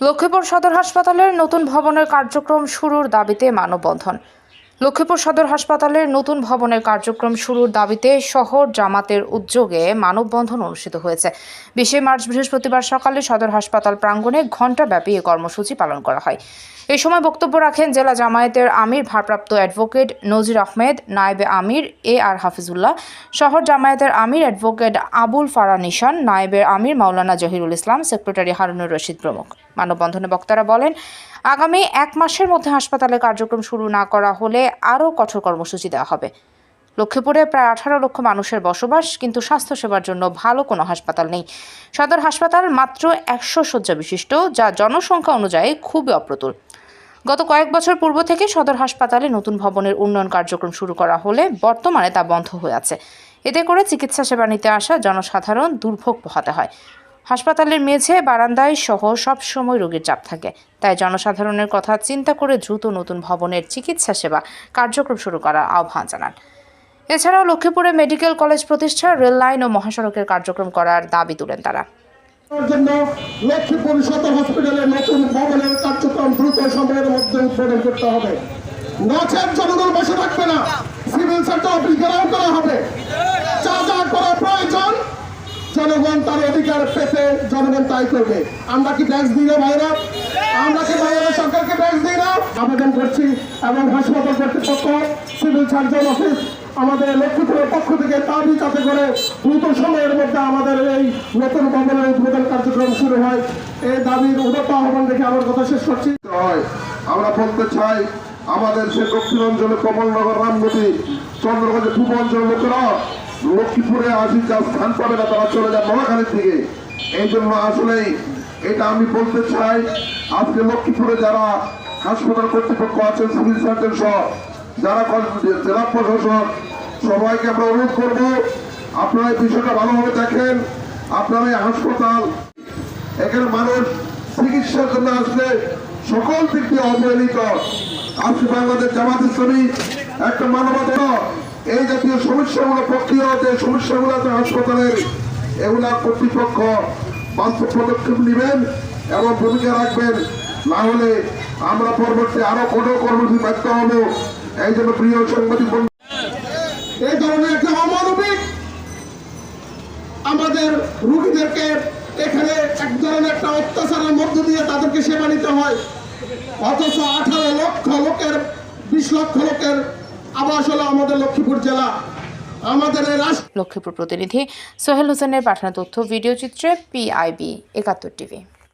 লক্ষ্মীপুর সদর হাসপাতালের নতুন ভবনের কার্যক্রম শুরুর দাবিতে মানববন্ধন। লক্ষ্মীপুর সদর হাসপাতালের নতুন ভবনের কার্যক্রম শুরুর দাবিতে শহর জামাতের উদ্যোগে মানববন্ধন অনুষ্ঠিত হয়েছে। বিশে মার্চ বৃহস্পতিবার সকালে সদর হাসপাতাল প্রাঙ্গণে ঘণ্টাব্যাপী এ কর্মসূচি পালন করা হয়। এ সময় বক্তব্য রাখেন জেলা জামায়াতের আমির, ভারপ্রাপ্ত অ্যাডভোকেট নজির আহমেদ, নায়েবে আমির, এ আর হাফিজুল্লাহ, শহর জামায়াতের আমির অ্যাডভোকেট আবুল ফারা নিশান নায়েবের আমির মাওলানা জহিরুল ইসলাম, সেক্রেটারি হারুনুর রশিদ প্রমুখ। মানববন্ধনে বক্তারা বলেন আগামী এক মাসের মধ্যে হাসপাতালে কার্যক্রম শুরু না করা হলে আরও কঠোর কর্মসূচি দেওয়া হবে। লক্ষ্মীপুরে প্রায় আঠারো লক্ষ মানুষের বসবাস, কিন্তু স্বাস্থ্যসেবার জন্য ভালো কোনো হাসপাতাল নেই। সদর হাসপাতাল মাত্র একশো শয্যা বিশিষ্ট যা জনসংখ্যা অনুযায়ী খুবই অপ্রতুল। গত কয়েক বছর পূর্ব থেকে সদর হাসপাতালে নতুন ভবনের উন্নয়ন কার্যক্রম শুরু করা হলে বর্তমানে তা বন্ধ হয়ে আছে। এতে করে চিকিৎসা সেবা নিতে আসা জনসাধারণ দুর্ভোগ পোহাতে হয়। হাসপাতালের মেঝে, বারান্দায় সহ সব সময় রোগীর চাপ থাকে। তাই জনসাধারণের কথা চিন্তা করে দ্রুত নতুন ভবনের চিকিৎসা সেবা কার্যক্রম শুরু করার আহ্বান জানান। এছাড়াও লক্ষ্মীপুরে মেডিকেল কলেজ প্রতিষ্ঠা রেল লাইন ও মহাসড়কের কার্যক্রম করার দাবি তুলেন তারা। জন্য লক্ষ্মীপুর সদর নতুন ভবনের কার্যক্রম দ্রুত সময়ের মধ্যে উদ্বোধন করতে হবে। জনগণ বসে থাকবে না। সিভিল সার্জন অফিস করা হবে। যা যা করা প্রয়োজন জনগণ তার অধিকার পেতে জনগণ তাই করবে। আমরা কি ট্যাক্স দিই না ভাইরা? আমরা কি ভাইরা সরকারকে ট্যাক্স দিই না? আবেদন করছি এবং হাসপাতাল কর্তৃপক্ষ সিভিল সার্জন অফিস আমাদের লক্ষ্মীপুরের পক্ষ থেকে দাবি যাতে করে দ্রুত সময়ের মধ্যে আমাদের এই নতুন ভবনের উদ্বোধন কার্যক্রম শুরু হয়। এই দাবির উন্নত আহ্বান রেখে আমার কথা শেষ করছি। আমরা বলতে চাই, আমাদের সে দক্ষিণ অঞ্চলে কমলনগর রামগতি, চন্দ্রগঞ্জের পূর্ব অঞ্চলের লোকেরা লক্ষ্মীপুরে আসি যা স্থান পাবে না, তারা চলে যায় মহাখালীর দিকে। এই জন্য আসলেই এটা আমি বলতে চাই, আজকে লক্ষ্মীপুরে যারা হাসপাতাল কর্তৃপক্ষ আছেন, সিভিল সার্জন সহ, যারা জেলা প্রশাসন সবাইকে আমরা অনুরোধ করব, আপনারা এই বিষয়টা ভালোভাবে দেখেন, আপনারা এই হাসপাতাল, এখানে মানুষ চিকিৎসার জন্য আসলে সকল দিক দিয়ে অবহেলিত। আজকে বাংলাদেশ জামাত ইসলামী একটা মানবতা এই জাতীয় সমস্যাগুলো প্রক্রিয়া যে সমস্যাগুলো আছে হাসপাতালের এগুলা কর্তৃপক্ষ বাস্তব পদক্ষেপ নেবেন এবং ভূমিকা রাখবেন। না হলে আমরা পরবর্তী আরও কঠোর কর্মসূচি ব্যক্ত হব। এই জন্য প্রিয় সাংবাদিক এই ধরনের একটা অমানবিক আমাদের রুগীদেরকে এখানে এক ধরনের একটা অত্যাচারের মধ্য দিয়ে তাদেরকে সেবা নিতে হয়। অথচ আঠারো লক্ষ লোকের, বিশ লক্ষ লোকের আবাস হলো আমাদের লক্ষ্মীপুর জেলা। আমাদের লক্ষ্মীপুর প্রতিনিধি সোহেল হোসেনের পাঠানো তথ্য, ভিডিও চিত্রে পিআইবি একাত্তর টিভি।